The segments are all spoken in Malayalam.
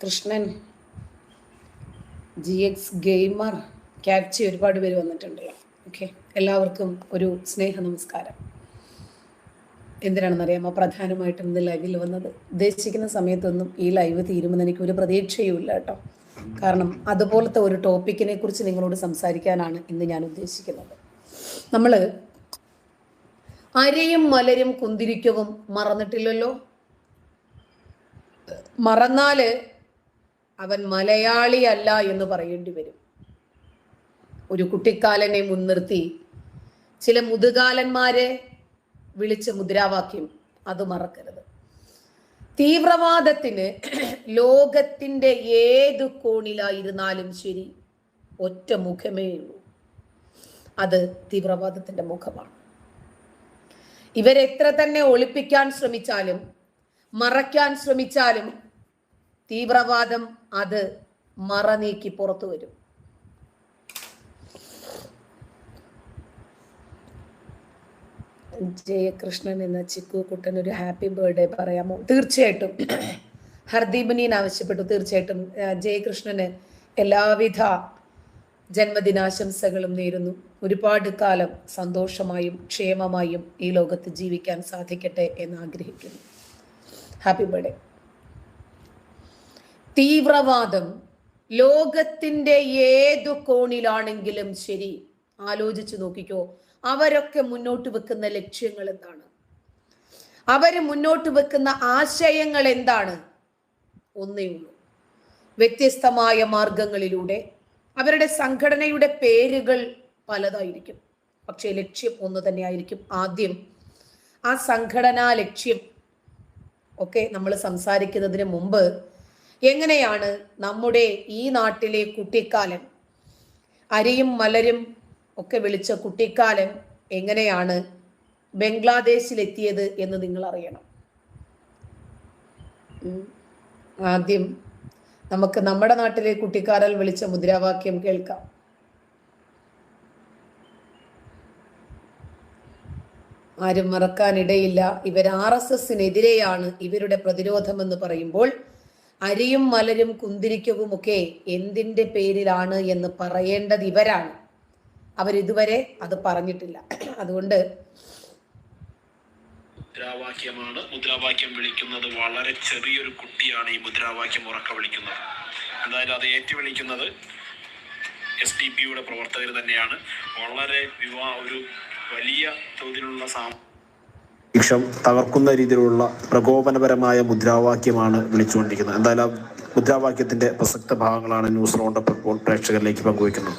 കൃഷ്ണൻ ജി എക്സ് ഗെയിമർ ക്യാപ്ചി ഒരുപാട് പേര് വന്നിട്ടുണ്ടല്ലോ ഓക്കെ എല്ലാവർക്കും ഒരു സ്നേഹ നമസ്കാരം എന്തിനാണെന്നറിയാമോ പ്രധാനമായിട്ടും ഇന്ന് ലൈവിൽ വന്നത്. ഉദ്ദേശിക്കുന്ന സമയത്തൊന്നും ഈ ലൈവ് തീരുമെന്ന് എനിക്ക് ഒരു പ്രതീക്ഷയുമില്ല കേട്ടോ. കാരണം അതുപോലത്തെ ഒരു ടോപ്പിക്കിനെ കുറിച്ച് നിങ്ങളോട് സംസാരിക്കാനാണ് ഇന്ന് ഞാൻ ഉദ്ദേശിക്കുന്നത്. നമ്മൾ അരയും മലരും കുന്തിരിക്കവും മറന്നിട്ടില്ലല്ലോ? മറന്നാൽ അവൻ മലയാളി അല്ല എന്ന് പറയേണ്ടി വരും. ഒരു കുട്ടിക്കാലനെ മുൻനിർത്തി ചില മുതുകാലന്മാരെ വിളിച്ച മുദ്രാവാക്യം അത് മറക്കരുത്. തീവ്രവാദത്തിന് ലോകത്തിന്റെ ഏത് കോണിലായിരുന്നാലും ശരി ഒറ്റ മുഖമേ ഉള്ളൂ. അത് തീവ്രവാദത്തിന്റെ മുഖമാണ്. ഇവരെത്ര തന്നെ ഒളിപ്പിക്കാൻ ശ്രമിച്ചാലും മറയ്ക്കാൻ ശ്രമിച്ചാലും തീവ്രവാദം അത് മറ നീക്കി പുറത്തു വരും. ജയകൃഷ്ണൻ എന്ന ചിക്കു കുട്ടൻ ഒരു ഹാപ്പി ബർത്ത്ഡേ പറയാമോ? തീർച്ചയായിട്ടും. ഹർദീപനീൻ ആവശ്യപ്പെട്ടു. തീർച്ചയായിട്ടും. ജയകൃഷ്ണന് എല്ലാവിധ ജന്മദിനാശംസകളും നേരുന്നു. ഒരുപാട് കാലം സന്തോഷമായും ക്ഷേമമായും ഈ ലോകത്ത് ജീവിക്കാൻ സാധിക്കട്ടെ എന്ന് ആഗ്രഹിക്കുന്നു. Happy birthday. തീവ്രവാദം ലോകത്തിന്റെ ഏതു കോണിലാണെങ്കിലും ശരി. ആലോചിച്ചു നോക്കിക്കോ. അവരൊക്കെ മുന്നോട്ട് വെക്കുന്ന ലക്ഷ്യങ്ങൾ എന്താണ്? അവർ മുന്നോട്ട് വെക്കുന്ന ആശയങ്ങൾ എന്താണ്? ഒന്നേ ഉള്ളൂ. വ്യത്യസ്തമായ മാർഗങ്ങളിലൂടെ അവരുടെ സംഘടനയുടെ പേരുകൾ പലതായിരിക്കും. പക്ഷേ ലക്ഷ്യം ഒന്ന് തന്നെയായിരിക്കും ആദ്യം. ആ സംഘടനാ ലക്ഷ്യം. ഒക്കെ നമ്മൾ സംസാരിക്കുന്നതിന് മുമ്പ് എങ്ങനെയാണ് നമ്മുടെ ഈ നാട്ടിലെ കുട്ടിക്കാലം? അരിയും മലരും ഒക്കെ വിളിച്ച കുട്ടിക്കാലം എങ്ങനെയാണ് ബംഗ്ലാദേശിലെത്തിയത് എന്ന് നിങ്ങൾ അറിയണം. ആദ്യം നമുക്ക് നമ്മുടെ നാട്ടിലെ കുട്ടിക്കാലം വിളിച്ച മുദ്രാവാക്യം കേൾക്കാം. ആരും മറക്കാനിടയില്ല. ഇവർ ആർ എസ് എസിനെതിരെയാണ് ഇവരുടെ പ്രതിരോധമെന്ന് പറയുമ്പോൾ അരിയും മലരും കുന്തിരിക്കവും ഒക്കെ എന്തിന്റെ പേരിലാണ് എന്ന് പറയേണ്ടത് ഇവരാണ്. അവരിതുവരെ അത് പറഞ്ഞിട്ടില്ല. അതുകൊണ്ട് മുദ്രാവാക്യമാണ്. മുദ്രാവാക്യം വിളിക്കുന്നത് വളരെ ചെറിയൊരു കുട്ടിയാണ് ഈ മുദ്രാവാക്യം ഉറക്ക വിളിക്കുന്നത്. എന്തായാലും അത് ഏറ്റുവിളിക്കുന്നത് എസ് ഡി പിയുടെ പ്രവർത്തകർ തന്നെയാണ്. വളരെ വിവാ ഒരു വലിയ തോതിലുള്ള സാ അന്തരീക്ഷം തകർക്കുന്ന രീതിയിലുള്ള പ്രകോപനപരമായ മുദ്രാവാക്യമാണ് വിളിച്ചുകൊണ്ടിരിക്കുന്നത്. എന്തായാലും മുദ്രാവാക്യത്തിന്റെ പ്രസക്ത ഭാഗങ്ങളാണ് ന്യൂസ് റൗണ്ടപ്പ് ഇപ്പോൾ പ്രേക്ഷകരിലേക്ക് പങ്കുവയ്ക്കുന്നത്.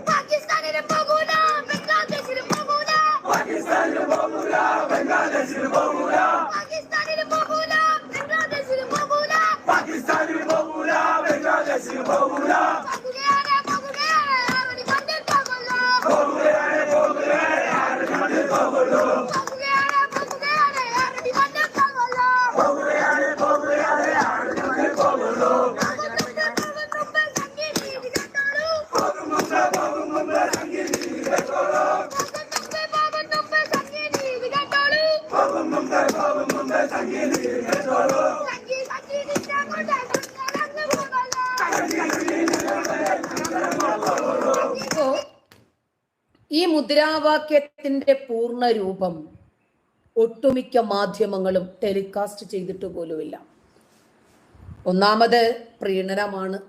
বাংলাদেশের বগুড়া। পাকিস্তানের বগুড়া বাংলাদেশের বগুড়া। পাকিস্তানের বগুড়া বাংলাদেশের বগুড়া। বগুড়া। বগুড়া আর কাদের বগুড়া। ഈ മുദ്രാവാക്യത്തിന്റെ പൂർണ രൂപം ഒട്ടുമിക്ക മാധ്യമങ്ങളും ടെലികാസ്റ്റ് ചെയ്തിട്ട് പോലുമില്ല. ഒന്നാമത് പ്രീണനമാണ്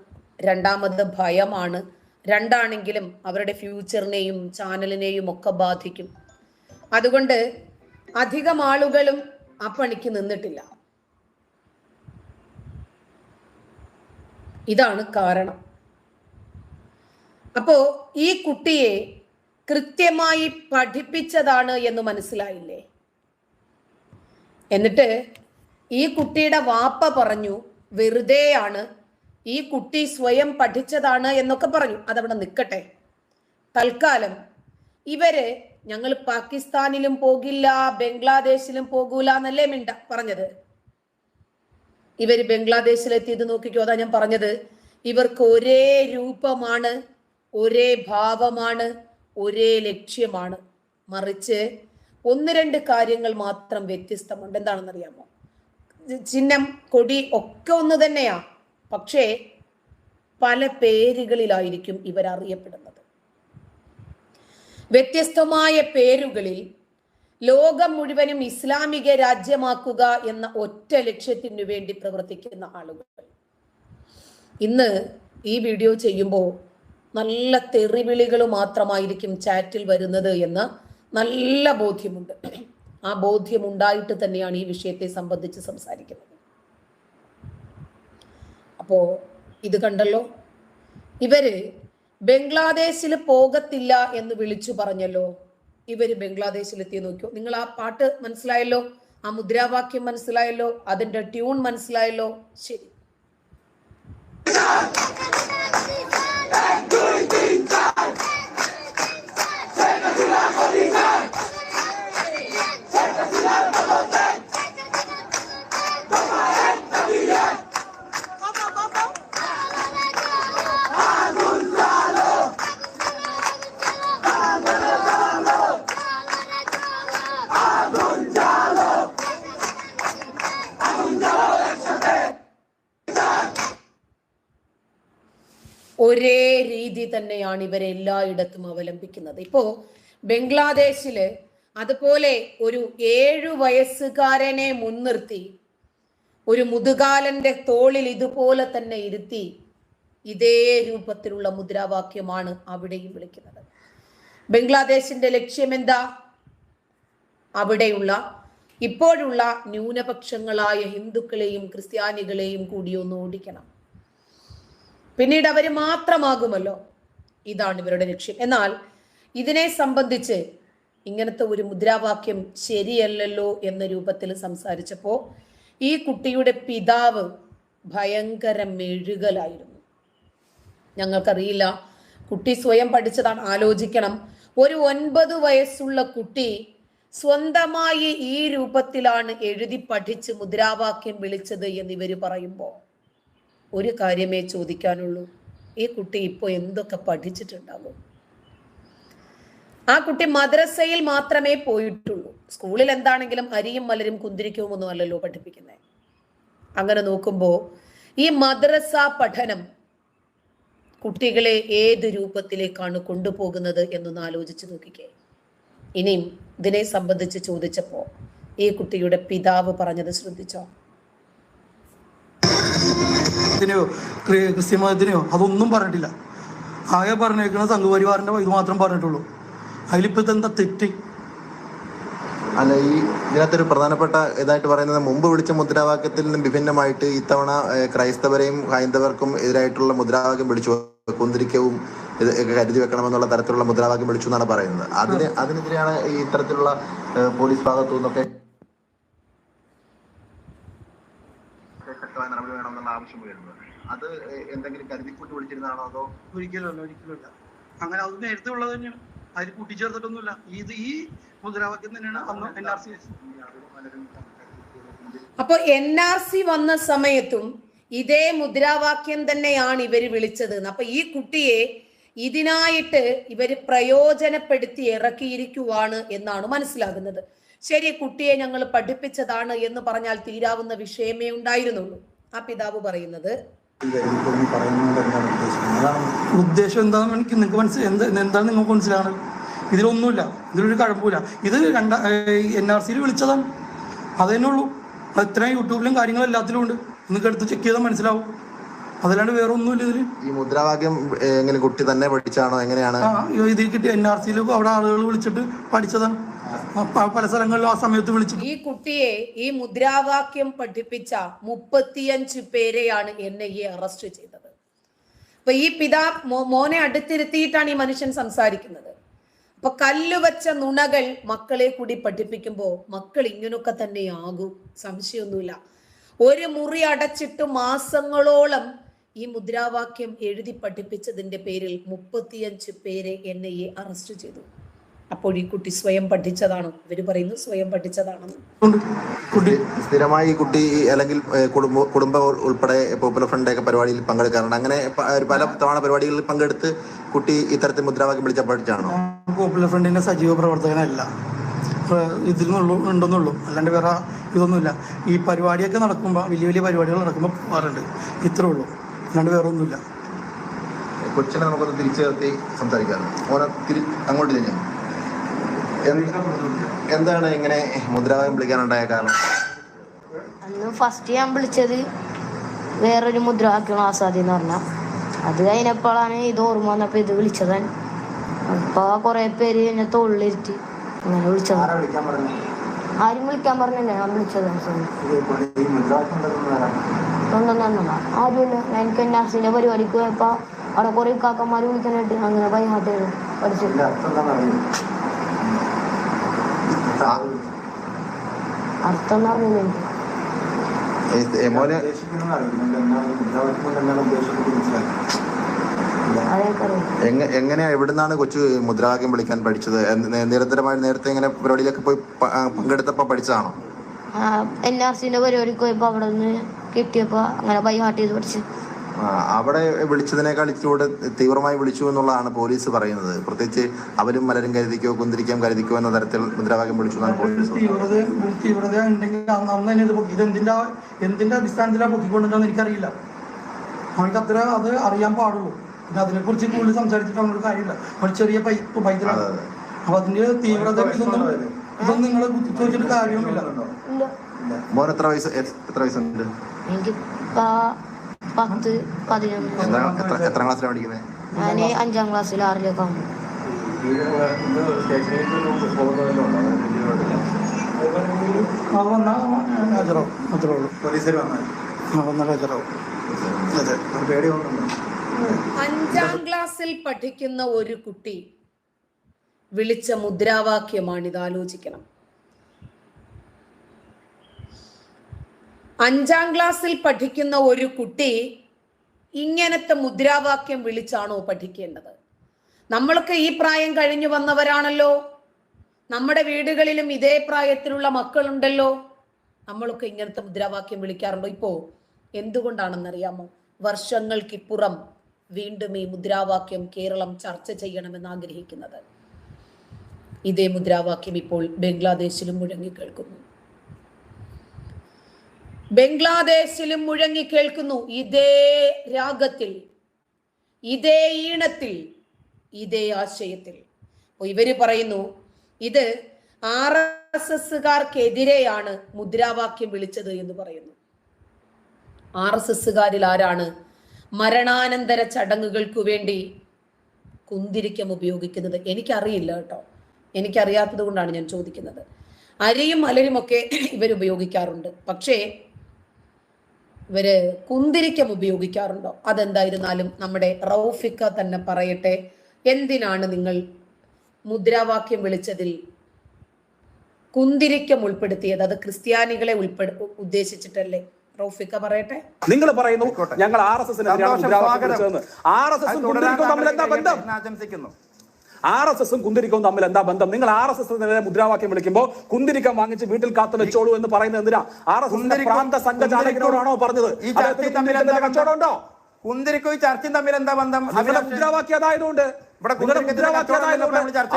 രണ്ടാമത് ഭയമാണ് രണ്ടാണെങ്കിലും അവരുടെ ഫ്യൂച്ചറിനെയും ചാനലിനെയും ഒക്കെ ബാധിക്കും. അതുകൊണ്ട് അധികം ആളുകളും ആ പണിക്ക് നിന്നിട്ടില്ല. ഇതാണ് കാരണം. അപ്പോ ഈ കുട്ടിയെ കൃത്യമായി പഠിപ്പിച്ചതാണ് എന്ന് മനസ്സിലായില്ലേ? എന്നിട്ട് ഈ കുട്ടിയുടെ വാപ്പ പറഞ്ഞു വെറുതെയാണ്. ഈ കുട്ടി സ്വയം പഠിച്ചതാണ് എന്നൊക്കെ പറഞ്ഞു. അതവിടെ നിൽക്കട്ടെ. തൽക്കാലം ഇവർ ഞങ്ങൾ പാകിസ്ഥാനിലും പോകില്ല ബംഗ്ലാദേശിലും പോകൂല എന്നല്ലേ മിണ്ട പറഞ്ഞത്. ഇവർ ബംഗ്ലാദേശിലെത്തിയത് നോക്കിക്കോ അതാ ഞാൻ പറഞ്ഞത്. ഇവർക്ക് ഒരേ രൂപമാണ് ഒരേ ഭാവമാണ് ഒരേ ലക്ഷ്യമാണ്. മറിച്ച് ഒന്ന് രണ്ട് കാര്യങ്ങൾ മാത്രം വ്യത്യസ്തമുണ്ട്. എന്താണെന്നറിയാമോ? ചിഹ്നം കൊടി ഒക്കെ ഒന്ന് തന്നെയാ. പക്ഷേ പല പേരുകളിലായിരിക്കും ഇവർ അറിയപ്പെടുന്നത് വ്യത്യസ്തമായ പേരുകളിൽ ലോകം മുഴുവനും ഇസ്ലാമിക രാജ്യമാക്കുക എന്ന ഒറ്റ ലക്ഷ്യത്തിനു വേണ്ടി പ്രവർത്തിക്കുന്ന ആളുകൾ. ഇന്ന് ഈ വീഡിയോ ചെയ്യുമ്പോൾ നല്ല തെറിവിളികൾ മാത്രമായിരിക്കും ചാറ്റിൽ വരുന്നത് എന്ന് നല്ല ബോധ്യമുണ്ട്. ആ ബോധ്യം ഉണ്ടായിട്ട് തന്നെയാണ് ഈ വിഷയത്തെ സംബന്ധിച്ച് സംസാരിക്കുന്നത്. അപ്പോ ഇത് കണ്ടല്ലോ? ഇവർ ബംഗ്ലാദേശിൽ പോകത്തില്ല എന്ന് വിളിച്ചു പറഞ്ഞല്ലോ. ഇവർ ബംഗ്ലാദേശിൽ എത്തി നോക്കിയോ? നിങ്ങൾ ആ പാട്ട് മനസ്സിലായല്ലോ? ആ മുദ്രാവാക്യം മനസ്സിലായല്ലോ? അതിന്റെ ട്യൂൺ മനസ്സിലായല്ലോ? ശരി. രീതി തന്നെയാണ് ഇവരെ എല്ലായിടത്തും അവലംബിക്കുന്നത്. ഇപ്പോ ബംഗ്ലാദേശിൽ അതുപോലെ ഒരു ഏഴു വയസ്സുകാരനെ മുൻനിർത്തി ഒരു മുതുകാലന്റെ തോളിൽ ഇതുപോലെ തന്നെ ഇരുത്തി ഇതേ രൂപത്തിലുള്ള മുദ്രാവാക്യമാണ് അവിടെയും വിളിക്കുന്നത്. ബംഗ്ലാദേശിന്റെ ലക്ഷ്യം എന്താ അവിടെയുള്ള ഇപ്പോഴുള്ള ന്യൂനപക്ഷങ്ങളായ ഹിന്ദുക്കളെയും ക്രിസ്ത്യാനികളെയും കൂടി ഒന്ന് ഓടിക്കണം. പിന്നീട് അവർ മാത്രമാകുമല്ലോ. ഇതാണ് ഇവരുടെ ലക്ഷ്യം. എന്നാൽ ഇതിനെ സംബന്ധിച്ച് ഇങ്ങനത്തെ ഒരു മുദ്രാവാക്യം ശരിയല്ലല്ലോ എന്ന രൂപത്തിൽ സംസാരിച്ചപ്പോൾ ഈ കുട്ടിയുടെ പിതാവ് ഭയങ്കര മെഴുകലായിരുന്നു. ഞങ്ങൾക്കറിയില്ല കുട്ടി സ്വയം പഠിച്ചതാണ് ആലോചിക്കണം. ഒരു ഒൻപത് വയസ്സുള്ള കുട്ടി സ്വന്തമായി ഈ രൂപത്തിലാണ് എഴുതി പഠിച്ച് മുദ്രാവാക്യം വിളിച്ചത് എന്ന് ഇവർ പറയുമ്പോൾ ഒരു കാര്യമേ ചോദിക്കാനുള്ളൂ. ഈ കുട്ടി ഇപ്പോൾ എന്തൊക്കെ പഠിച്ചിട്ടുണ്ടാകും? ആ കുട്ടി മദ്രസയിൽ മാത്രമേ പോയിട്ടുള്ളൂ. സ്കൂളിൽ എന്താണെങ്കിലും അരിയും മലരും കുന്തിരിക്കവും ഒന്നും അല്ലല്ലോ പഠിപ്പിക്കുന്നത് അങ്ങനെ നോക്കുമ്പോൾ ഈ മദ്രസ പഠനം കുട്ടികളെ ഏത് രൂപത്തിലേക്കാണ് കൊണ്ടുപോകുന്നത് എന്നൊന്ന് ആലോചിച്ച് നോക്കിക്കേ. ഇനിയും ഇതിനെ സംബന്ധിച്ച് ചോദിച്ചപ്പോൾ ഈ കുട്ടിയുടെ പിതാവ് പറഞ്ഞത് ശ്രദ്ധിച്ചോ? ക്രി- ക്രിസ്ത്യൻ മതത്തിനെയോ അതൊന്നും പറഞ്ഞിട്ടില്ല. ആകെ പറഞ്ഞേക്കുന്നത് സംഘപരിവാറിന്റെ ഇത് മാത്രം പറഞ്ഞിട്ടുള്ളൂ. അതിലിപ്പോ എന്താ തെറ്റ്? അല്ല ഈ ഇതിനകത്തൊരു പ്രധാനപ്പെട്ട ഇതായിട്ട് പറയുന്നത് മുമ്പ് വിളിച്ച മുദ്രാവാക്യത്തിൽ നിന്നും വിഭിന്നമായിട്ട് ഇത്തവണ ക്രൈസ്തവരെയും ഹൈന്ദവർക്കും എതിരായിട്ടുള്ള മുദ്രാവാക്യം വിളിച്ചു കുന്തിരിക്കവും ഇത് കരുതി വെക്കണമെന്നുള്ള തരത്തിലുള്ള മുദ്രാവാക്യം വിളിച്ചു എന്നാണ് പറയുന്നത്. അതിന് അതിനെതിരെയാണ് ഈ ഇത്തരത്തിലുള്ള പോലീസ് ഭാഗത്തു നിന്നൊക്കെ ആവശ്യം വരുന്നത്. അത് എന്തെങ്കിലും കരുതിക്കൂട്ടി വിളിച്ചിരുന്നാണോ അതോ? ഒരിക്കലുമല്ല ഒരിക്കലുമല്ല. അങ്ങനെ അതൊന്നും എഴുത്തുള്ളത് തന്നെയാണ്. അതിൽ കൂട്ടിച്ചേർത്തിട്ടൊന്നുമില്ല. ഇത് ഈ മുദ്രാവാക്യം തന്നെയാണ് അന്ന് എൻ ആർ സി അപ്പൊ എൻ ആർ സി വന്ന സമയത്തും ഇതേ മുദ്രാവാക്യം തന്നെയാണ് ഇവർ വിളിച്ചത്. അപ്പൊ ഈ കുട്ടിയെ ഇതിനായിട്ട് ഇവർ പ്രയോജനപ്പെടുത്തി ഇറക്കിയിരിക്കുവാണ് എന്നാണ് മനസ്സിലാകുന്നത്. ശരി കുട്ടിയെ ഞങ്ങൾ പഠിപ്പിച്ചതാണ് എന്ന് പറഞ്ഞാൽ തീരാവുന്ന വിഷയമേ ഉണ്ടായിരുന്നുള്ളൂ. ആ പിതാവ് പറയുന്നത്. ഉദ്ദേശം എന്താണെന്ന് എനിക്ക് നിങ്ങൾക്ക് മനസ്സിലായി. എന്താ എന്താണ് നിങ്ങൾക്ക് മനസ്സിലാണ്? ഇതിലൊന്നുമില്ല. ഇതിലൊരു കഴമ്പില്ല ഇത് രണ്ട എൻ ആർ സിയിൽ വിളിച്ചതാണ്. അത് തന്നെ ഉള്ളൂ. അത് ഇത്രയും യൂട്യൂബിലും കാര്യങ്ങളും എല്ലാത്തിലും ഉണ്ട്. നിങ്ങൾക്ക് എടുത്ത് ചെക്ക് ചെയ്താൽ മനസ്സിലാവും. അതല്ലാണ്ട് വേറെ ഒന്നുമില്ല ഇതിൽ ഈ മുദ്രാവാക്യം എങ്ങനെ കുട്ടി തന്നെ പഠിച്ചാണോ എങ്ങനെയാണ്? ഇതിൽ കിട്ടി എൻ ആർ സിയിൽ അവിടെ ആളുകൾ വിളിച്ചിട്ട് പഠിച്ചതാണ്. പല സ്ഥലങ്ങളിലും ആ സമയത്ത് വിളിച്ചു. ഈ കുട്ടിയെ ഈ മുദ്രാവാക്യം പഠിപ്പിച്ച മുപ്പത്തിയഞ്ച് പേരെയാണ് എൻ ഐ എ അറസ്റ്റ് ചെയ്തത്. അപ്പൊ ഈ പിതാ മോനെ അടുത്തിരുത്തിയിട്ടാണ് ഈ മനുഷ്യൻ സംസാരിക്കുന്നത്. അപ്പൊ കല്ലുവച്ച നുണകൾ മക്കളെ കൂടി പഠിപ്പിക്കുമ്പോ മക്കൾ ഇങ്ങനൊക്കെ തന്നെ ആകും സംശയമൊന്നുമില്ല. ഒരു മുറി അടച്ചിട്ട് മാസങ്ങളോളം ഈ മുദ്രാവാക്യം എഴുതി പഠിപ്പിച്ചതിന്റെ പേരിൽ മുപ്പത്തിയഞ്ച് പേരെ എൻ ഐ എ അറസ്റ്റ് ചെയ്തു. അപ്പോൾ ഈ കുട്ടി സ്വയം പഠിച്ചതാണ്. ഇവർ പറയുന്നു സ്വയം പഠിച്ചതാണെന്ന്. കുട്ടി സ്ഥിരമായി ഈ കുട്ടി അല്ലെങ്കിൽ കുടുംബ കുടുംബം ഉൾപ്പെടെ പോപ്പുലർ ഫ്രണ്ട് ഒക്കെ പരിപാടിയിൽ പങ്കെടുക്കാറുണ്ട്. അങ്ങനെ ഒരു പല തവണ പരിപാടികളിൽ പങ്കെടുത്ത് കുട്ടി ഇത്തരത്തിൽ മുദ്രാവാക്യം വിളിച്ച പഠിച്ചാണോ? പോപ്പുലർ ഫ്രണ്ടിന്റെ സജീവ പ്രവർത്തകനല്ല. ഇതിൽ നിന്നുള്ളൂ ഉണ്ടെന്നുള്ളൂ. അല്ലാണ്ട് വേറെ ഇതൊന്നുമില്ല. ഈ പരിപാടിയൊക്കെ നടക്കുമ്പോൾ വലിയ വലിയ പരിപാടികൾ നടക്കുമ്പോൾ പോകാറുണ്ട്. ഇത്രേ ഉള്ളൂ. അല്ലാണ്ട് വേറെ ഒന്നുമില്ല കൊച്ചിനെ നമുക്കൊന്ന് തിരിച്ചു നിർത്തി സംസാരിക്കാറുണ്ട് അങ്ങോട്ട് തിരിഞ്ഞു എന്താണ് ഇങ്ങനെ മുദ്രാവാക്യം വിളിക്കാനുണ്ടായ കാരണം? അന്ന് ഫസ്റ്റ് ഞാൻ വിളിച്ചത് വേറൊരു മുദ്രാവാക്യം ആസാദി എന്ന് പറഞ്ഞ. അത് കഴിഞ്ഞപ്പോഴാണ് ഇത് ഓർമ്മ വന്നപ്പോൾ ഇത് വിളിച്ചതാണ് അപ്പോൾ കുറേ പേര് എന്നെ തൊള്ളിരുത്തി അങ്ങനെ വിളിച്ചത്. ആരും വിളിക്കാൻ പറഞ്ഞില്ല ഞാൻ വിളിച്ചതാണ് തന്നതാ ആരുമില്ല എനിക്ക് എൻ ആർ സിന്റെ പരിപാടിക്ക് പോയപ്പോൾ അവിടെ കുറേ കാക്കന്മാർ വിളിക്കാനായിട്ട് അങ്ങനെ ബൈഹാട്ട് പഠിച്ചില്ല അർത്ഥം മോന്? എങ്ങനെയാ എവിടുന്നാണ് കൊച്ചു മുദ്രാവാക്യം വിളിക്കാൻ പഠിച്ചത്? നിരന്തരമായി നേരത്തെ ഇങ്ങനെ പരിപാടിയിലൊക്കെ പോയി പങ്കെടുത്തപ്പോ പഠിച്ചതാണോ? എൻ ആർ സിന്റെ പരിപാടിക്ക് പോയപ്പോ അവിടെ നിന്ന് കിട്ടിയപ്പോ അങ്ങനെ ബൈ ഹാർട്ട് ചെയ്ത് പഠിച്ചു. അവിടെ വിളിച്ചതിനേക്കാൾ ഇച്ചിരൂടെ തീവ്രമായി വിളിച്ചു എന്നുള്ളതാണ് പോലീസ് പറയുന്നത്. പ്രത്യേകിച്ച് അവരും മലരും കരുതിക്കോ കുന്തിരിക്കാം കരുതിക്കോ എന്ന തരത്തിൽ മുദ്രാവാക്യം വിളിച്ചു എന്നാണ് പോലീസ് എനിക്കറിയില്ല. അവർക്ക് അത്ര അത് അറിയാൻ പാടുള്ളൂ. പിന്നെ അതിനെ കുറിച്ച് കൂടുതൽ സംസാരിച്ചിട്ട് അവനോട് കാര്യമില്ല. ഒരു ചെറിയ പൈപ്പ് അതെ. അപ്പൊ അതിന്റെ തീവ്രത ഇതൊന്നും ഇതൊന്നും നിങ്ങൾ ചോദിച്ചിട്ട് കാര്യമൊന്നുമില്ല. മോൻ എത്ര വയസ്സ് എത്ര വയസ്സുണ്ട്? പത്ത് പതിനൊന്ന്. എത്ര എത്ര എത്ര ക്ലാസ്സിലാണ് പഠിക്കുന്നത്? ഞാൻ അഞ്ചാം ക്ലാസ്സിൽ ആറിലേക്ക് അഞ്ചാം ക്ലാസ്സിൽ പഠിക്കുന്ന ഒരു കുട്ടി വിളിച്ച മുദ്രാവാക്യമാണിത് ആലോചിക്കണം അഞ്ചാം ക്ലാസ്സിൽ പഠിക്കുന്ന ഒരു കുട്ടി ഇങ്ങനത്തെ മുദ്രാവാക്യം വിളിച്ചാണോ പഠിക്കേണ്ടത്? നമ്മളൊക്കെ ഈ പ്രായം കഴിഞ്ഞു വന്നവരാണല്ലോ. നമ്മുടെ വീടുകളിലും ഇതേ പ്രായത്തിലുള്ള മക്കളുണ്ടല്ലോ. നമ്മളൊക്കെ ഇങ്ങനത്തെ മുദ്രാവാക്യം വിളിക്കാറുണ്ടോ? ഇപ്പോ എന്തുകൊണ്ടാണെന്നറിയാമോ? വർഷങ്ങൾക്കിപ്പുറം വീണ്ടും ഈ മുദ്രാവാക്യം കേരളം ചർച്ച ചെയ്യണമെന്ന് ആഗ്രഹിക്കുന്നത്. ഇതേ മുദ്രാവാക്യം ഇപ്പോൾ ബംഗ്ലാദേശിലും മുഴങ്ങിക്കേൾക്കുന്നു ബംഗ്ലാദേശിലും മുഴങ്ങി കേൾക്കുന്നു ഇതേ രാഗത്തിൽ ഇതേ ഈണത്തിൽ ഇതേ ആശയത്തിൽ. അപ്പോൾ ഇവർ പറയുന്നു ഇത് ആർ എസ് എസ്സുകാർക്കെതിരെയാണ് മുദ്രാവാക്യം വിളിച്ചത് എന്ന് പറയുന്നു. ആർ എസ് എസ്സുകാരിൽ ആരാണ് മരണാനന്തര ചടങ്ങുകൾക്ക് വേണ്ടി കുന്തിരിക്കം ഉപയോഗിക്കുന്നത്? എനിക്കറിയില്ല കേട്ടോ. എനിക്കറിയാത്തത് കൊണ്ടാണ് ഞാൻ ചോദിക്കുന്നത്. അരിയും അലരുമൊക്കെ ഇവർ ഉപയോഗിക്കാറുണ്ട് പക്ഷേ ഇവർ കുന്തിരിക്കം ഉപയോഗിക്കാറുണ്ടോ? അതെന്തായിരുന്നാലും നമ്മുടെ റൗഫിക്ക തന്നെ പറയട്ടെ എന്തിനാണ് നിങ്ങൾ മുദ്രാവാക്യം വിളിച്ചതിൽ കുന്തിരിക്കം ഉൾപ്പെടുത്തിയത്? അത് ക്രിസ്ത്യാനികളെ ഉൾപ്പെടു ഉദ്ദേശിച്ചിട്ടല്ലേ? റൗഫിക്ക പറയട്ടെ. നിങ്ങൾ പറയുന്നു ഞങ്ങൾ ആർ എസ്. വിളിച്ചതെന്ന്. ആർ എസ് എസും തമ്മിൽ എന്താ ബന്ധം? ആശംസിക്കുന്നു ആർ എസ് എസും കുന്തിരിക്കവും തമ്മിൽ എന്താ ബന്ധം? നിങ്ങൾ ആർ എസ് എസിനെതിരെ മുദ്രാവാക്യം വിളിക്കുമ്പോൾ കുന്തിരിക്കം വാങ്ങിച്ച് വീട്ടിൽ കാത്തു വെച്ചോളൂ എന്ന് പറയുന്നത് എന്തിനാ? ആർ എസ് പ്രാന്ത സംഘചാലകനോടാണോ പറഞ്ഞത്? ഈ അദ്ദേഹത്തിന് തമ്മിൽ കുന്തിരിക്കത്തിന്റെ എന്താ കച്ചവടം കുന്തിരിക്കും ചർച്ചയും തമ്മിൽ എന്താ ബന്ധം? അഭിലാഷ്? മുദ്രാവാക്യം അതായതുകൊണ്ട്.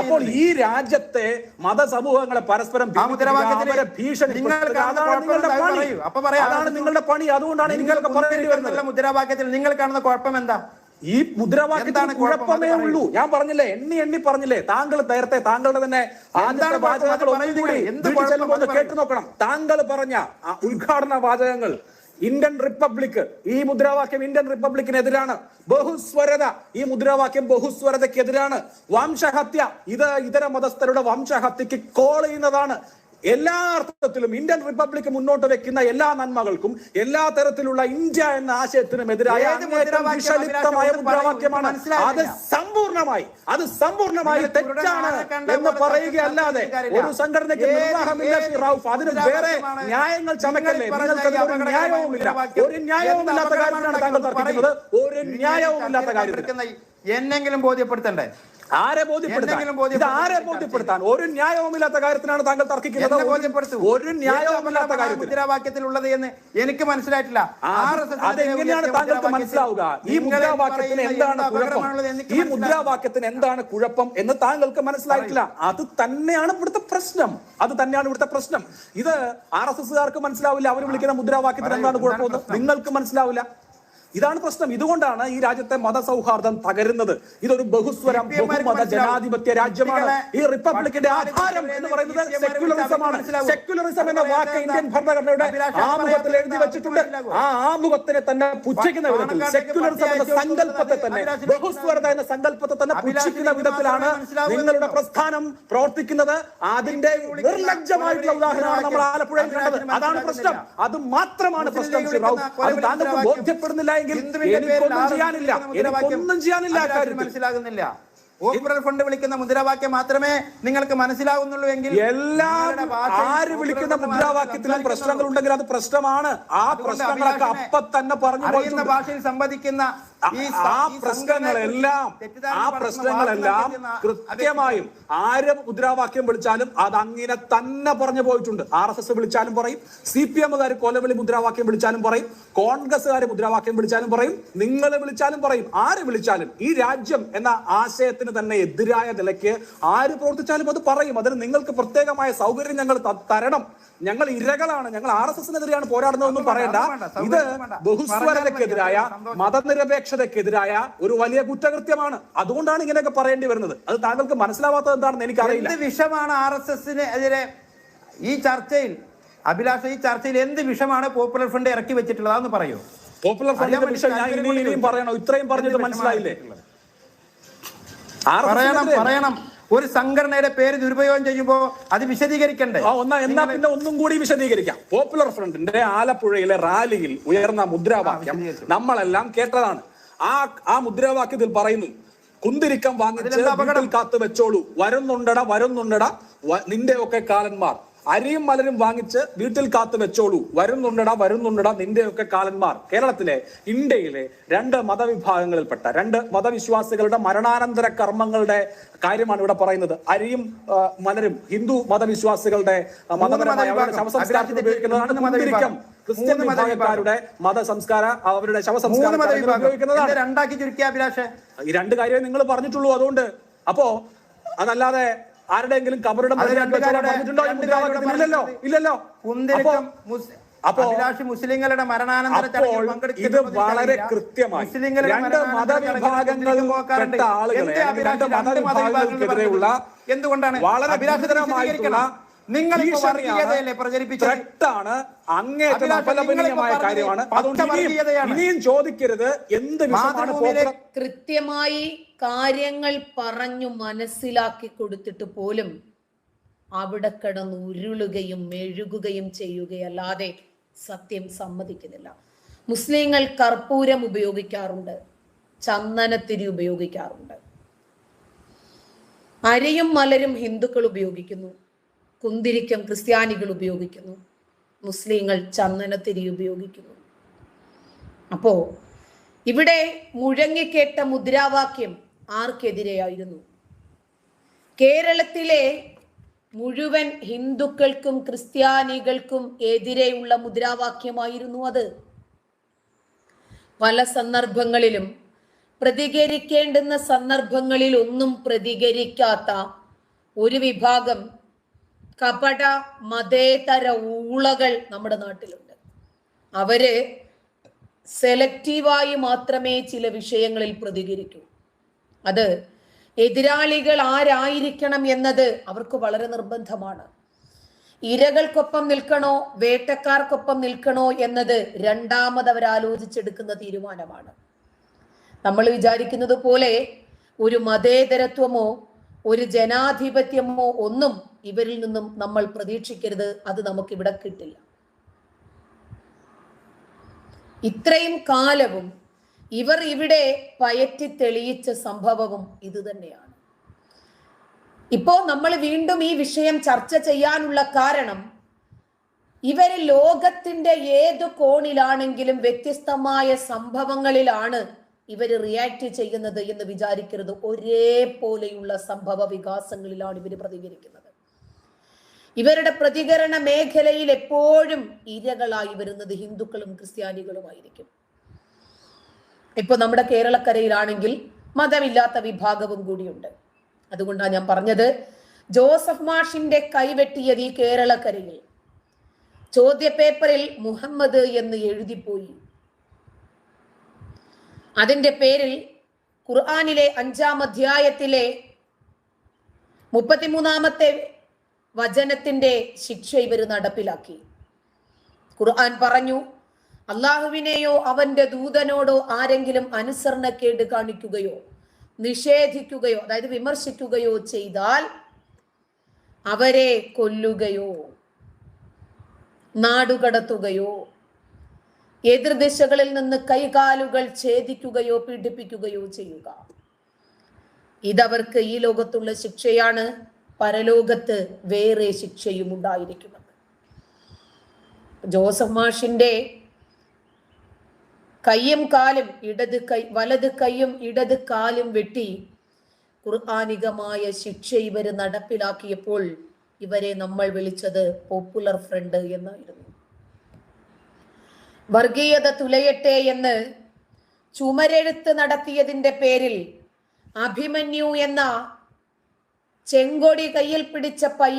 അപ്പോൾ ഈ രാജ്യത്തെ മതസമൂഹങ്ങളെ പരസ്പരം ഭീഷണി അതാണ് നിങ്ങളുടെ പണി. അതുകൊണ്ടാണ് നിങ്ങൾക്ക് മുദ്രാവാക്യത്തിൽ നിങ്ങൾ കാണുന്ന കുഴപ്പം എന്താ? ഈ മുദ്രാവാക്യത്തിന് കുഴപ്പമേ ഉള്ളൂ. ഞാൻ പറഞ്ഞില്ലേ എണ്ണി എണ്ണി പറഞ്ഞില്ലേ താങ്കൾ നേരത്തെ താങ്കളുടെ തന്നെ ആദ്യത്തെ വാചകങ്ങൾ കേട്ടു നോക്കണം. താങ്കൾ പറഞ്ഞ ഉദ്ഘാടന വാചകങ്ങൾ ഇന്ത്യൻ റിപ്പബ്ലിക് ഈ മുദ്രാവാക്യം ഇന്ത്യൻ റിപ്പബ്ലിക്കിനെതിരാണ്. ബഹുസ്വരത ഈ മുദ്രാവാക്യം ബഹുസ്വരതയ്ക്കെതിരാണ്. വംശഹത്യ ഇത് ഇതര മതസ്ഥരുടെ വംശഹത്യക്ക് കോൾ ചെയ്യുന്നതാണ്. എല്ലാ അർത്ഥത്തിലും ഇന്ത്യൻ റിപ്പബ്ലിക് മുന്നോട്ട് വെക്കുന്ന എല്ലാ നന്മകൾക്കും എല്ലാ തരത്തിലുള്ള ഇന്ത്യ എന്ന ആശയത്തിനും എതിരായ വിഷലിപ്തമായ മുദ്രാവാക്യമാണ്. അത് സമ്പൂർണമായി അത് സമ്പൂർണമായി തെറ്റാണ് എന്ന് പറയുകയല്ലാതെ ഒരു സംഘടനയ്ക്ക് നിർവാഹമില്ല റൌഫ്. അതിന് വേറെ ന്യായങ്ങൾ ചമക്കല്ലേ നിങ്ങൾ നിങ്ങൾക്ക് ഒരു ന്യായവുമില്ല. ഒരു ന്യായവുമില്ലാത്ത എന്ത് കാര്യത്തിനാണ് താങ്കൾ തർക്കിക്കുന്നത്. ഒരു ന്യായവുമില്ലാത്ത നിങ്ങൾ കാര്യത്തിന് എന്നെങ്കിലും ബോധ്യപ്പെടുത്തണ്ടേ? ആരെ ബോധ്യപ്പെടുത്താൻ? ആരെ ബോധ്യപ്പെടുത്താൻ? ഒരു ന്യായവുമില്ലാത്ത കാര്യത്തിനാണ് താങ്കൾ തർക്കിക്കുന്നത് ബോധ്യപ്പെടുത്തൂ. ഒരു ന്യായവുമില്ലാത്ത കാര്യം മുദ്രാവാക്യത്തിലുള്ളത് എന്ന് എനിക്ക് മനസ്സിലായിട്ടില്ല. അതെങ്ങനെയാണ് താങ്കൾക്ക് മനസ്സിലാവുക? ഈ മുദ്രാവാക്യത്തിന് എന്താണ് കുഴപ്പം? ഈ. മുദ്രാവാക്യത്തിന് എന്താണ് കുഴപ്പം എന്ന് താങ്കൾക്ക് മനസ്സിലായിട്ടില്ല. അത് തന്നെയാണ് ഇവിടുത്തെ പ്രശ്നം. അത് തന്നെയാണ് ഇവിടുത്തെ പ്രശ്നം. ഇത് ആർ എസ് എസ്കാർക്ക് മനസ്സിലാവില്ല. അവർ വിളിക്കുന്ന മുദ്രാവാക്യത്തിന് എന്താണ് കുഴപ്പമെന്ന് നിങ്ങൾക്ക് മനസ്സിലാവില്ല. ഇതാണ് പ്രശ്നം. ഇതുകൊണ്ടാണ് ഈ രാജ്യത്തെ മതസൗഹാർദ്ദം തകരുന്നത്. ഇതൊരു ബഹുസ്വരം ബഹുമത ജനാധിപത്യ രാജ്യമാണ്. ഈ റിപ്പബ്ലിക്കിന്റെ ആധാരം എന്ന് പറയുന്നത് സെക്യുലറിസമാണ് സെക്യുലറിസം എന്ന വാക്ക് ഇന്ത്യൻ ഭരണഘടനയുടെ ആമുഖത്തിൽ എഴുതി വെച്ചിട്ടുണ്ട്. ആ ആമുഖത്തിനെ തന്നെ പുച്ഛിക്കുന്ന വിധത്തിൽ സെക്യുലറിസം എന്ന സങ്കല്പത്തെ തന്നെ ബഹുസ്വരത എന്ന സങ്കല്പത്തെ തന്നെ പുച്ഛിക്കുന്ന വിധത്തിലാണ് നിങ്ങളുടെ പ്രസ്ഥാനം പ്രവർത്തിക്കുന്നത്. അതിന്റെ നിർലജ്ജമായിട്ടുള്ള ഉദാഹരണമാണ് നമ്മൾ ആലപ്പുഴയിൽ കണ്ടത്. അതാണ് പ്രശ്നം. അത് മാത്രമാണ് പ്രശ്നം അത് താങ്കൾക്ക് ബോധ്യപ്പെടുന്നില്ല എനിക്കൊന്നും ചെയ്യാനില്ല. എനിക്കൊന്നും ചെയ്യാനില്ല മനസ്സിലാകുന്നില്ല. ഓപ്പറൽ ഫണ്ട് വിളിക്കുന്ന മുദ്രാവാക്യം മാത്രമേ നിങ്ങൾക്ക് മനസ്സിലാകുന്നുള്ളൂ എങ്കിൽ എല്ലാ ആര് വിളിക്കുന്ന മുദ്രാവാക്യത്തിലും പ്രശ്നങ്ങൾ ഉണ്ടെങ്കിൽ അത് പ്രശ്നമാണ്. ആ പ്രശ്നങ്ങളൊക്കെ അപ്പൊ തന്നെ പറഞ്ഞു ഭാഷയിൽ സംവദിക്കുന്ന ഈ ആ പ്രശ്നങ്ങളെല്ലാം ആ പ്രശ്നങ്ങളെല്ലാം കൃത്യമായും ആര് മുദ്രാവാക്യം വിളിച്ചാലും അത് അങ്ങനെ തന്നെ പറഞ്ഞു പോയിട്ടുണ്ട്. ആർ എസ് എസ് വിളിച്ചാലും പറയും സി പി എമ്മുകാർ കൊലവിളി മുദ്രാവാക്യം വിളിച്ചാലും പറയും കോൺഗ്രസ്സുകാർ മുദ്രാവാക്യം വിളിച്ചാലും പറയും നിങ്ങൾ വിളിച്ചാലും പറയും ആര് വിളിച്ചാലും. ഈ രാജ്യം എന്ന ആശയത്തിന് തന്നെ എതിരായ നിലയ്ക്ക് ആര് പ്രവർത്തിച്ചാലും അത് പറയും. അതിന് നിങ്ങൾക്ക് പ്രത്യേകമായ സൗകര്യം ഞങ്ങൾ തരണം. ഞങ്ങൾ ഇരകളാണ്. ഞങ്ങൾ ആർ എസ് എസിനെതിരെയാണ് പോരാടുന്നതെന്നും പറയണ്ട. ഇത് ബഹുസ്വരതയ്ക്കെതിരായ വേണ്ട. സന്തോഷം. ഒരു വലിയ കുറ്റകൃത്യമാണ്. അതുകൊണ്ടാണ് ഇങ്ങനെയൊക്കെ പറയേണ്ടി വരുന്നത്. അത് താങ്കൾക്ക് മനസ്സിലാവാത്തത് എന്താണെന്ന് എനിക്ക് അറിയില്ല വിഷമാണ് ആർ എസ് എസിന് എതിരെ ഈ ചർച്ചയിൽ? അഭിലാഷ് ഈ ചർച്ചയിൽ എന്ത് വിഷമാണ് പോപ്പുലർ ഫ്രണ്ട് ഇറക്കി വെച്ചിട്ടുള്ളത്? അതൊന്ന് പറയൂ. പോപ്പുലർ ഫ്രണ്ട് വിഷയം ഞാൻ ഇനി ഇനിയും പറയണോ. ഇത്രയും പറഞ്ഞത് മനസ്സിലായില്ലേ? പറയണം പറയണം. ഒരു സംഘടനയുടെ പേര് ദുരുപയോഗം ചെയ്യുമ്പോ അത് വിശദീകരിക്കണ്ടേ? ഒന്നാ എന്നാ പിന്നെ ഒന്നും കൂടി വിശദീകരിക്കാം. പോപ്പുലർ ഫ്രണ്ടിന്റെ ആലപ്പുഴയിലെ റാലിയിൽ ഉയർന്ന മുദ്രാവാക്യം നമ്മളെല്ലാം കേട്ടതാണ്. ആ ആ മുദ്രാവാക്യത്തിൽ പറയുന്നു കുന്തിരിക്കം വാങ്ങിച്ച്? കാത്തു വെച്ചോളൂ വരുന്നുണ്ടട വരുന്നുണ്ടട. നിന്റെ ഒക്കെ കാലന്മാർ. അരിയും മലരും വാങ്ങിച്ച് വീട്ടിൽ കാത്തു വെച്ചോളൂ. വരുന്നുണ്ടടാ വരുന്നുണ്ടടാ നിന്റെയൊക്കെ കാലന്മാർ. കേരളത്തിലെ ഇന്ത്യയിലെ രണ്ട് മതവിഭാഗങ്ങളിൽപ്പെട്ട രണ്ട് മതവിശ്വാസികളുടെ മരണാനന്തര കർമ്മങ്ങളുടെ കാര്യമാണ് ഇവിടെ പറയുന്നത്. അരിയും മലരും ഹിന്ദു മതവിശ്വാസികളുടെ മതപരമായ അവരുടെ മതവിഭാഗം. ശവസംസ്കാരത്തിന് ഉപയോഗിക്കുന്നതാണ് കുന്തിരിക്കം. ക്രിസ്ത്യൻ വിഭാഗക്കാരുടെ മത സംസ്കാര അവരുടെ ശവസംസ്കാരം ഉപയോഗിക്കുന്നതാണ്. രണ്ടാക്കി ചുരുക്കിയ അഭിലാഷ്? ഈ രണ്ട് കാര്യമേ നിങ്ങൾ പറഞ്ഞിട്ടുള്ളൂ. അതുകൊണ്ട് അപ്പോ അതല്ലാതെ ആരുടെയെങ്കിലും കബറിടം ഇല്ലല്ലോ. ഇല്ലല്ലോ അപ്പോ- മുസ്ലിങ്ങളുടെ മരണാനന്തര ഇത് വളരെ. കൃത്യമായി രണ്ട് പോക്കാറുണ്ട്. പെട്ട ആളുകളെ രണ്ട് മതവിഭാഗങ്ങൾക്കെതിരെയുള്ള എന്തുകൊണ്ടാണ് വളരെ അഭിലാഷ് നിങ്ങൾ പ്രചരിപ്പിച്ചാണ് അങ്ങേറ്റം അപലപനീയമായ കാര്യമാണ് അതുകൊണ്ട് ഇനിയും. ചോദിക്കരുത് എന്ത് കൃത്യമായി കാര്യങ്ങൾ പറഞ്ഞു മനസ്സിലാക്കി കൊടുത്തിട്ട് പോലും അവിടെ കിടന്ന് ഉരുളുകയും മെഴുകുകയും ചെയ്യുകയല്ലാതെ സത്യം സമ്മതിക്കുന്നില്ല. മുസ്ലിങ്ങൾ കർപ്പൂരം ഉപയോഗിക്കാറുണ്ട് ചന്ദനത്തിരി ഉപയോഗിക്കാറുണ്ട്. അരയും മലരും ഹിന്ദുക്കൾ ഉപയോഗിക്കുന്നു കുന്തിരിക്കം ക്രിസ്ത്യാനികൾ ഉപയോഗിക്കുന്നു മുസ്ലിങ്ങൾ ചന്ദനത്തിരി ഉപയോഗിക്കുന്നു. അപ്പോ ഇവിടെ മുഴങ്ങിക്കേട്ട മുദ്രാവാക്യം ആർക്കെതിരെയായിരുന്നു? കേരളത്തിലെ മുഴുവൻ ഹിന്ദുക്കൾക്കും ക്രിസ്ത്യാനികൾക്കും എതിരെയുള്ള മുദ്രാവാക്യമായിരുന്നു അത്. പല സന്ദർഭങ്ങളിലും പ്രതികരിക്കേണ്ടുന്ന സന്ദർഭങ്ങളിൽ ഒന്നും പ്രതികരിക്കാത്ത ഒരു വിഭാഗം കപട മതേതര ഊളകൾ നമ്മുടെ നാട്ടിലുണ്ട്. അവർ സെലക്റ്റീവായി മാത്രമേ ചില വിഷയങ്ങളിൽ പ്രതികരിക്കൂ. അത് എതിരാളികൾ ആരായിരിക്കണം എന്നത് അവർക്ക് വളരെ നിർബന്ധമാണ്. ഇരകൾക്കൊപ്പം നിൽക്കണോ വേട്ടക്കാർക്കൊപ്പം നിൽക്കണോ എന്നത് രണ്ടാമത് അവർ ആലോചിച്ചെടുക്കുന്ന തീരുമാനമാണ്. നമ്മൾ വിചാരിക്കുന്നത് പോലെ ഒരു മതേതരത്വമോ ഒരു ജനാധിപത്യമോ ഒന്നും ഇവരിൽ നിന്നും നമ്മൾ പ്രതീക്ഷിക്കരുത് അത് നമുക്കിവിടെ കിട്ടില്ല. ഇത്രയും കാലവും ഇവർ ഇവിടെ പയറ്റി തെളിയിച്ച സംഭവവും ഇതുതന്നെയാണ് ഇപ്പോ നമ്മൾ വീണ്ടും ഈ വിഷയം ചർച്ച ചെയ്യാനുള്ള കാരണം ഇവർ ലോകത്തിന്റെ ഏത് കോണിലാണെങ്കിലും വ്യത്യസ്തമായ സംഭവങ്ങളിലാണ് ഇവർ റിയാക്ട് ചെയ്യുന്നത് എന്ന് വിചാരിക്കരുത്. ഒരേപോലെയുള്ള സംഭവ വികാസങ്ങളിലാണ് ഇവർ പ്രതികരിക്കുന്നത്. ഇവരുടെ പ്രതികരണ മേഖലയിൽ എപ്പോഴും ഇരകളായി വരുന്നത് ഹിന്ദുക്കളും ക്രിസ്ത്യാനികളുമായിരിക്കും. ഇപ്പൊ നമ്മുടെ കേരളക്കരയിലാണെങ്കിൽ മതമില്ലാത്ത വിഭാഗവും കൂടിയുണ്ട്. അതുകൊണ്ടാണ് ഞാൻ പറഞ്ഞത് ജോസഫ് മാഷിന്റെ കൈവെട്ടിയത് ഈ കേരളക്കരയിൽ. ചോദ്യപേപ്പറിൽ മുഹമ്മദ് എന്ന് എഴുതിപ്പോയി. അതിന്റെ പേരിൽ ഖുർആാനിലെ അഞ്ചാം അധ്യായത്തിലെ മുപ്പത്തിമൂന്നാമത്തെ വചനത്തിന്റെ ശിക്ഷ ഇവർ നടപ്പിലാക്കി. ഖുർആൻ പറഞ്ഞു അള്ളാഹുവിനെയോ അവന്റെ ദൂതനോടോ ആരെങ്കിലും അനുസരണക്കേട് കാണിക്കുകയോ നിഷേധിക്കുകയോ അതായത് വിമർശിക്കുകയോ ചെയ്താൽ അവരെ കൊല്ലുകയോ നാടുകടത്തുകയോ എതിർദിശകളിൽ നിന്ന് കൈകാലുകൾ ഛേദിക്കുകയോ പീഡിപ്പിക്കുകയോ ചെയ്യുക. ഇതവർക്ക് ഈ ലോകത്തുള്ള ശിക്ഷയാണ് പരലോകത്ത് വേറെ ശിക്ഷയും ഉണ്ടായിരിക്കുന്നത് ജോസഫ് മാഷിന്റെ കയ്യും കാലും ഇടത് കൈ വലത് കൈയും ഇടത് കാലും വെട്ടി ഖുർആാനികമായ ശിക്ഷ ഇവർ നടപ്പിലാക്കിയപ്പോൾ ഇവരെ നമ്മൾ വിളിച്ചത് പോപ്പുലർ ഫ്രണ്ട് എന്നായിരുന്നു. വർഗീയത തുലയട്ടെ എന്ന് ചുമരെഴുത്ത് നടത്തിയതിന്റെ പേരിൽ അഭിമന്യു എന്ന ചെങ്കൊടി കയ്യിൽ പിടിച്ച പയ്യ